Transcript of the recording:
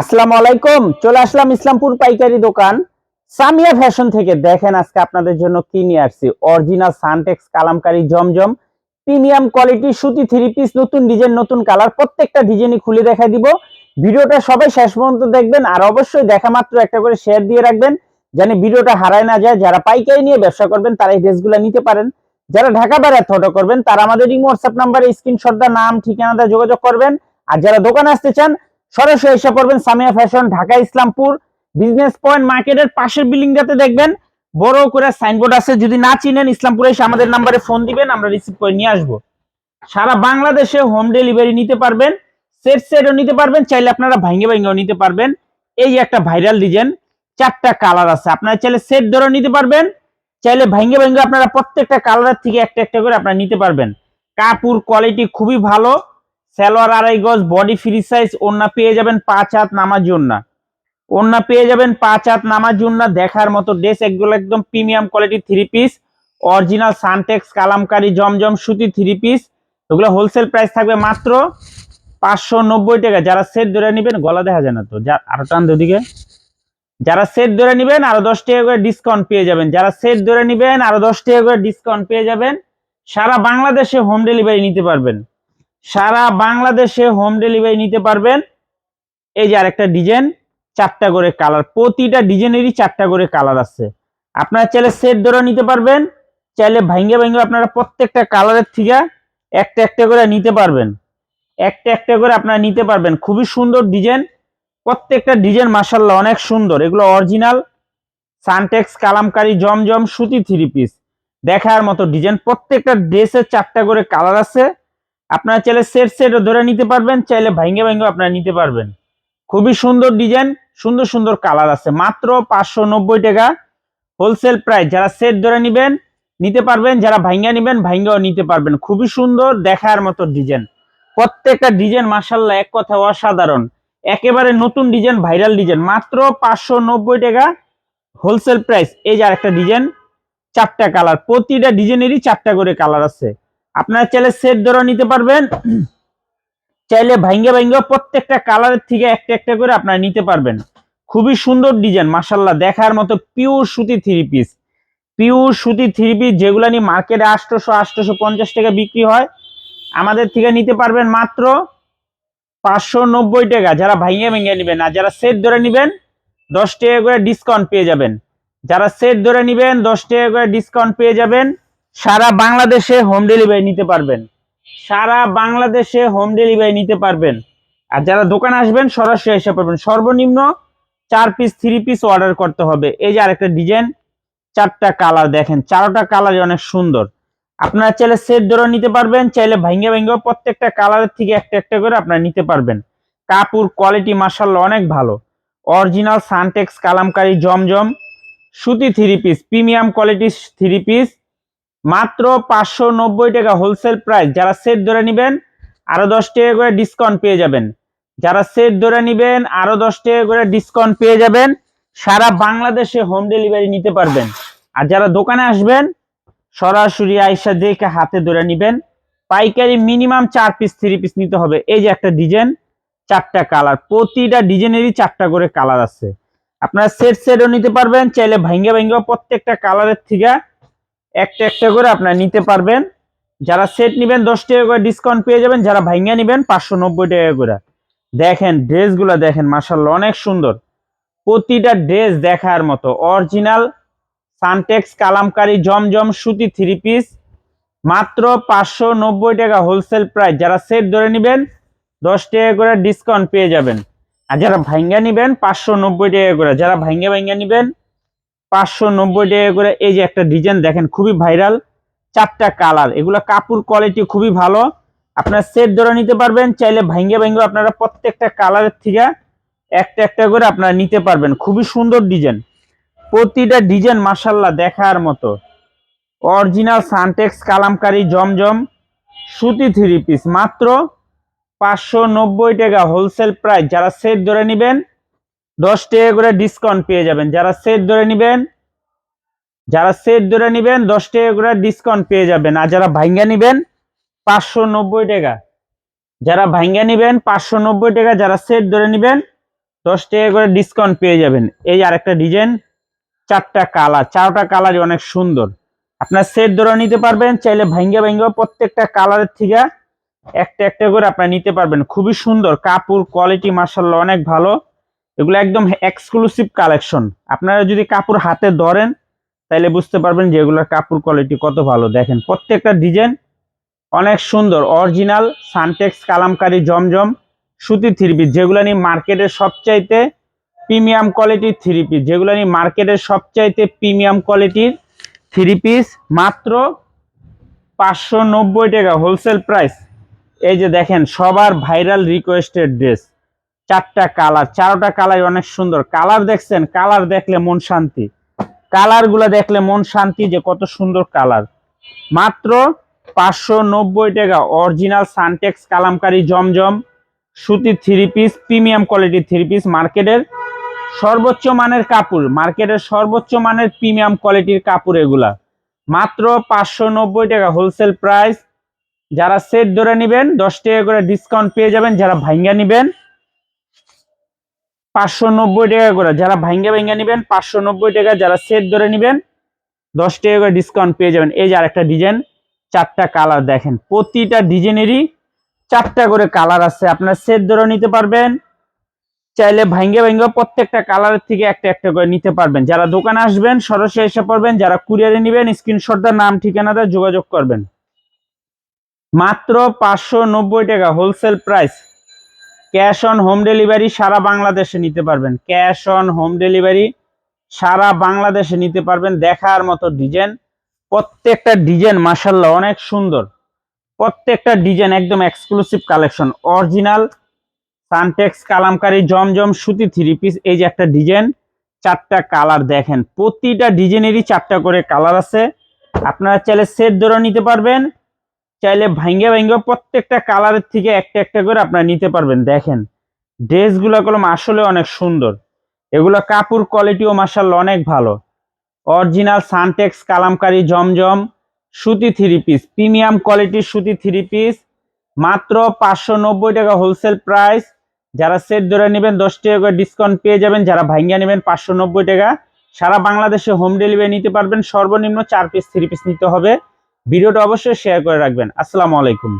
আসসালামু আলাইকুম, চলে আসলাম ইসলামপুর পাইকারি দোকান। সামিয়া ফ্যাশন থেকে দেখেন আজকে আপনাদের জন্য কি নিয়ে আসছি। Original Suntex, Kalamkari, Zamzam, premium quality, সুতি থ্রি পিস, নতুন ডিজাইন, নতুন কালার, প্রত্যেকটা ডিজাইনই খুলে দেখা দিব। ভিডিওটা সবাই শেষ পর্যন্ত দেখবেন আর অবশ্যই দেখা মাত্র একটা করে শেয়ার দিয়ে রাখবেন, যেন ভিডিওটা হারায় না যায়। যারা পাইকারি নিয়ে ব্যবসা করবেন, তারা এই ড্রেসগুলো নিতে পারেন। যারা ঢাকা করবেন, তারা আমাদের হোয়াটসঅ্যাপ নাম্বারে স্ক্রিনশট নাম ঠিকানাটা যোগাযোগ করবেন। আর যারা দোকানে আসতে চান সরাসরি এসে পড়বেন Samia fashion, Dhaka, Islampur, business point মার্কেটের পাশের বিল্ডিংটাতে দেখবেন। বড় করে সাইনবোর্ড আছে, যদি না চিনেন ইসলামপুরে এসে আমাদের নাম্বারে ফোন দিবেন, আমরা রিসিভ করে নিয়ে আসব। সারা বাংলাদেশে হোম ডেলিভারি নিতে পারবেন সেট সেটও নিতে পারবেন, চাইলে আপনারা ভাঙ্গে ভাঙ্গেও নিতে পারবেন। এই একটা ভাইরাল ডিজাইন চারটা কালার আছে, আপনারা চাইলে সেট ধরেও নিতে পারবেন, চাইলে ভাঙ্গে ভাঙ্গে আপনারা প্রত্যেকটা কালারের থেকে একটা একটা করে আপনারা নিতে পারবেন। কাপড় কোয়ালিটি খুবই ভালো। সালোয়ার আড়াই গজ বডি ফ্রি সাইজ ওন্না পেয়ে যাবেন পাঁচ হাত নামার জন্য ওন্না পেয়ে যাবেন পাঁচ হাত নামার জন্য দেখার মতো ড্রেস এগুলো একদম premium quality three piece original Suntex Kalamkari, Zamzam সুতি থ্রি পিস এগুলো হোলসেল প্রাইস থাকবে মাত্র পাঁচশো নব্বই টাকা। যারা সেট ধরে নেবেন, গলা দেখা যায় না তো। যা, আরও টান দুদিকে যারা সেট ধরে নেবেন, আরও দশ টাকা করে ডিসকাউন্ট পেয়ে যাবেন। যারা সেট ধরে নেবেন, আরও দশ টাকা করে ডিসকাউন্ট পেয়ে যাবেন। সারা বাংলাদেশে হোম ডেলিভারি নিতে পারবেন। সারা বাংলাদেশে হোম ডেলিভারি নিতে পারবেন। এই যে আরেকটা ডিজাইন চারটা করে কালার প্রতিটা ডিজাইনেরই চারটা করে কালার আছে। আপনারা চাইলে সেট ধরে নিতে পারবেন, চাইলে ভাঙ্গে ভাঙ্গে আপনারা প্রত্যেকটা কালারের থেকে একটা একটা করে নিতে পারবেন। একটা একটা করে আপনারা নিতে পারবেন। খুবই সুন্দর ডিজাইন প্রত্যেকটা ডিজাইন মাসাল্লাহ অনেক সুন্দর। এগুলো অরিজিনাল সানটেক্স কালামকারি জমজম সুতি থ্রি পিস দেখার মতো ডিজাইন প্রত্যেকটা ড্রেসের চারটা করে কালার আছে। আপনারা চাইলে সেট সেটও ধরে নিতে পারবেন, চাইলে ভাঙ্গে ভাঙ্গে আপনারা নিতে পারবেন। খুবই সুন্দর ডিজাইন সুন্দর সুন্দর কালার আছে। মাত্র পাঁচশো নব্বই টাকা হোলসেল প্রাইস যারা সেট ধরে নিবেন, নিতে পারবেন, যারা ভাঙ্গা নিবেন, ভাঙ্গাও নিতে পারবেন। খুবই সুন্দর দেখার মতো ডিজাইন প্রত্যেকটা ডিজাইন মাসাল্লাহ এক কথা অসাধারণ। একেবারে নতুন ডিজাইন ভাইরাল ডিজাইন মাত্র পাঁচশো নব্বই টাকা হোলসেল প্রাইস এই যে আরেকটা ডিজাইন চারটা কালার প্রতিটা ডিজাইনেরই চারটা করে কালার আছে। আপনারা চাইলে সেট ধরে নিতে পারবেন। চাইলে ভাঙ্গে ভাঙ্গে প্রত্যেকটা কালারের থেকে একটা একটা করে আপনারা নিতে পারবেন। খুবই সুন্দর ডিজাইন মাসাল্লাহ দেখার মতো পিওর সুতি থ্রি পিস পিওর সুতি থ্রি পিস যেগুলো নিয়ে মার্কেটে আটশোশো আটশোশো পঞ্চাশ টাকা বিক্রি হয়, আমাদের থেকে নিতে পারবেন মাত্র পাঁচশো নব্বই টাকা। যারা ভাইঙ্গে ভেঙে নেবেন, আর যারা সেট ধরে নেবেন, দশ টাকা করে ডিসকাউন্ট পেয়ে যাবেন। যারা সেট ধরে নেবেন, দশ টাকা করে ডিসকাউন্ট পেয়ে যাবেন। সারা বাংলাদেশে হোম ডেলিভারি নিতে পারবেন। সারা বাংলাদেশে হোম ডেলিভারি নিতে পারবেন। আর যারা দোকানে আসবেন, সরাসরি এসে পারবেন সর্বনিম্ন চার পিস থ্রি পিস অর্ডার করতে হবে। এই যে আরেকটা ডিজাইন চারটা কালার দেখেন। চারোটা কালারই অনেক সুন্দর। আপনারা চাইলে সেট ধরে নিতে পারবেন, চাইলে ভাঙ্গে ভাঙ্গে প্রত্যেকটা কালারের থেকে একটা একটা করে আপনারা নিতে পারবেন। কাপড় কোয়ালিটি মার্শাল্লাহ অনেক ভালো। অরিজিনাল সানটেক্স কালামকারি, জমজম, সুতি three piece premium quality three piece মাত্র পাঁচশো নব্বই টাকা হোলসেল প্রাইস যারা সেট ধরে নেবেন, আরও দশ টাকা করে ডিসকাউন্ট পেয়ে যাবেন। যারা সেট ধরে নেবেন, আরও দশ টাকা করে ডিসকাউন্ট পেয়ে যাবেন। সারা বাংলাদেশে হোম ডেলিভারি নিতে পারবেন। আর যারা দোকানে আসবেন, সরাসরি আইসা দেখে হাতে ধরে নেবেন। পাইকারি মিনিমাম চার পিস থ্রি পিস নিতে হবে। এই যে একটা ডিজাইন চারটা কালার প্রতিটা ডিজাইনেরই চারটা করে কালার আছে। আপনারা সেট সেটও নিতে পারবেন। চাইলে ভাঙ্গে ভাঙ্গে প্রত্যেকটা কালারের থেকে একটা একটা করে আপনারা নিতে পারবেন। যারা সেট নেবেন, দশ টাকা করে ডিসকাউন্ট পেয়ে যাবেন, যারা ভাঙ্গা নেবেন, পাঁচশো নব্বই টাকা করে। দেখেন, ড্রেসগুলো দেখেন মার্শাল্লাহ অনেক সুন্দর। প্রতিটা ড্রেস দেখার মতো, অরিজিনাল, সানটেক্স, কালামকারি, জমজম সুতি থ্রি পিস মাত্র পাঁচশো নব্বই টাকা হোলসেল প্রাইস যারা সেট ধরে নেবেন, দশ টাকা করে ডিসকাউন্ট পেয়ে যাবেন। আর যারা ভাঙ্গা নেবেন, পাঁচশো নব্বই টাকা করে। যারা ভাঙ্গা ভাঙ্গা নেবেন পাঁচশো নব্বই টাকা করে এই যে একটা ডিজাইন দেখেন, খুবই ভাইরাল চারটা কালার এগুলো কাপড় কোয়ালিটি খুবই ভালো। আপনারা সেট ধরে নিতে পারবেন, চাইলে ভাঙ্গে ভাঙ্গে আপনারা প্রত্যেকটা কালারের থেকে একটা একটা করে আপনারা নিতে পারবেন। খুবই সুন্দর ডিজাইন প্রতিটা ডিজাইন মাসাল্লাহ দেখার মতো। অরিজিনাল সানটেক্স কালামকারি, জমজম, সুতি থ্রি পিস মাত্র পাঁচশো নব্বই টাকা হোলসেল প্রাইস যারা সেট ধরে নেবেন দশ টাকা করে ডিসকাউন্ট পেয়ে যাবেন। যারা সেট ধরে নেবেন, যারা সেট ধরে নেবেন, দশ টাকা করে ডিসকাউন্ট পেয়ে যাবেন। আর যারা ভাঙ্গা নেবেন, পাঁচশো নব্বই টাকা। যারা ভাঙ্গা নেবেন, পাঁচশো নব্বই টাকা। যারা সেট ধরে নেবেন, দশ টাকা করে ডিসকাউন্ট পেয়ে যাবেন। এই আরেকটা ডিজাইন চারটা কালার। চারটা কালারই অনেক সুন্দর। আপনার সেট ধরে নিতে পারবেন, চাইলে ভাঙ্গা ভাঙ্গা প্রত্যেকটা কালারের থেকে একটা একটা করে আপনারা নিতে পারবেন। খুবই সুন্দর। কাপড় কোয়ালিটি মার্শাল্লাহ অনেক ভালো। এগুলো একদম এক্সক্লুসিভ কালেকশন আপনারা যদি কাপড় হাতে ধরেন তাহলে বুঝতে পারবেন যে এগুলোর কাপড় কোয়ালিটি কত ভালো। দেখেন, প্রত্যেকটা ডিজাইন অনেক সুন্দর। অরিজিনাল সানটেক্স কালামকারী, জমজম, সুতি থ্রি পিস যেগুলো নিয়ে মার্কেটের সবচাইতে প্রিমিয়াম কোয়ালিটির থ্রি পিস যেগুলো নিয়ে মার্কেটের সবচাইতে প্রিমিয়াম কোয়ালিটির থ্রি পিস মাত্র পাঁচশো নব্বই টাকা হোলসেল প্রাইস এই যে দেখেন, সবার ভাইরাল রিকোয়েস্টেড ড্রেস চারটা কালার। চারটা কালার অনেক সুন্দর। কালার দেখছেন? কালার দেখলে মন শান্তি। কালারগুলা দেখলে মন শান্তি যে কত সুন্দর কালার। মাত্র পাঁচশো নব্বই টাকা। অরিজিনাল সানটেক্স, কালামকারি, জমজম, সুতি থ্রি পিস প্রিমিয়াম কোয়ালিটির থ্রি পিস মার্কেটের সর্বোচ্চ মানের কাপড়। মার্কেটের সর্বোচ্চ মানের প্রিমিয়াম কোয়ালিটির কাপড় এগুলা। মাত্র পাঁচশো নব্বই টাকা হোলসেল প্রাইস যারা সেট ধরে নেবেন, দশ টাকা করে ডিসকাউন্ট পেয়ে যাবেন। যারা ভাঙ্গা নেবেন পাঁচশো নব্বই টাকা করে। যারা ভাঙ্গা ভাঙ্গা নেবেন, পাঁচশো নব্বই টাকা, যারা সেট ধরে নেবেন, দশ টাকা করে ডিসকাউন্ট পেয়ে যাবেন। এই যে আরেকটা ডিজাইন চারটা কালার দেখেন। প্রতিটা ডিজাইনেরই চারটা করে কালার আছে। আপনার সেট ধরে নিতে পারবেন, চাইলে ভাঙ্গে ভাঙ্গে প্রত্যেকটা কালারের থেকে একটা একটা করে নিতে পারবেন। যারা দোকানে আসবেন, সরাসরি এসে পড়বেন। যারা কুরিয়ারে নেবেন স্ক্রিনশট দেওয়ার নাম, ঠিকানা দিয়ে যোগাযোগ করবেন। মাত্র পাঁচশো নব্বই taka wholesale price cash on home delivery সারা বাংলাদেশে নিতে পারবেন। ক্যাশ অন হোম ডেলিভারি সারা বাংলাদেশে নিতে পারবেন। দেখার মতো ডিজাইন। প্রত্যেকটা ডিজাইন মাসাল্লাহ অনেক সুন্দর। প্রত্যেকটা ডিজাইন একদম exclusive collection original Suntex Kalamkari Zamzam সুতি থ্রি পিস এই যে একটা ডিজাইন, চারটা কালার দেখেন। প্রতিটা ডিজাইনেরই চারটা করে কালার আছে। আপনারা চাইলে সেট ধরে নিতে পারবেন। চাইলে ভাঙ্গে ভাঙ্গে প্রত্যেকটা কালারের থেকে একটা একটা করে আপনারা নিতে পারবেন। দেখেন ড্রেসগুলো কলম আসলে অনেক সুন্দর। এগুলো কাপড় কোয়ালিটিও মাসাল্লাহ অনেক ভালো। অরিজিনাল সানটেক্স কালামকারি, জমজম, সুতি থ্রি পিস প্রিমিয়াম কোয়ালিটির সুতি থ্রি পিস মাত্র পাঁচশো নব্বই টাকা হোলসেল প্রাইস যারা সেট ধরে নেবেন, দশ টাকা করে ডিসকাউন্ট পেয়ে যাবেন। যারা ভাঙ্গা নেবেন, পাঁচশো নব্বই টাকা। সারা বাংলাদেশে হোম ডেলিভারি নিতে পারবেন। সর্বনিম্ন চার পিস থ্রি পিস নিতে হবে। ভিডিওটা অবশ্যই শেয়ার করে রাখবেন। আসসালামু আলাইকুম।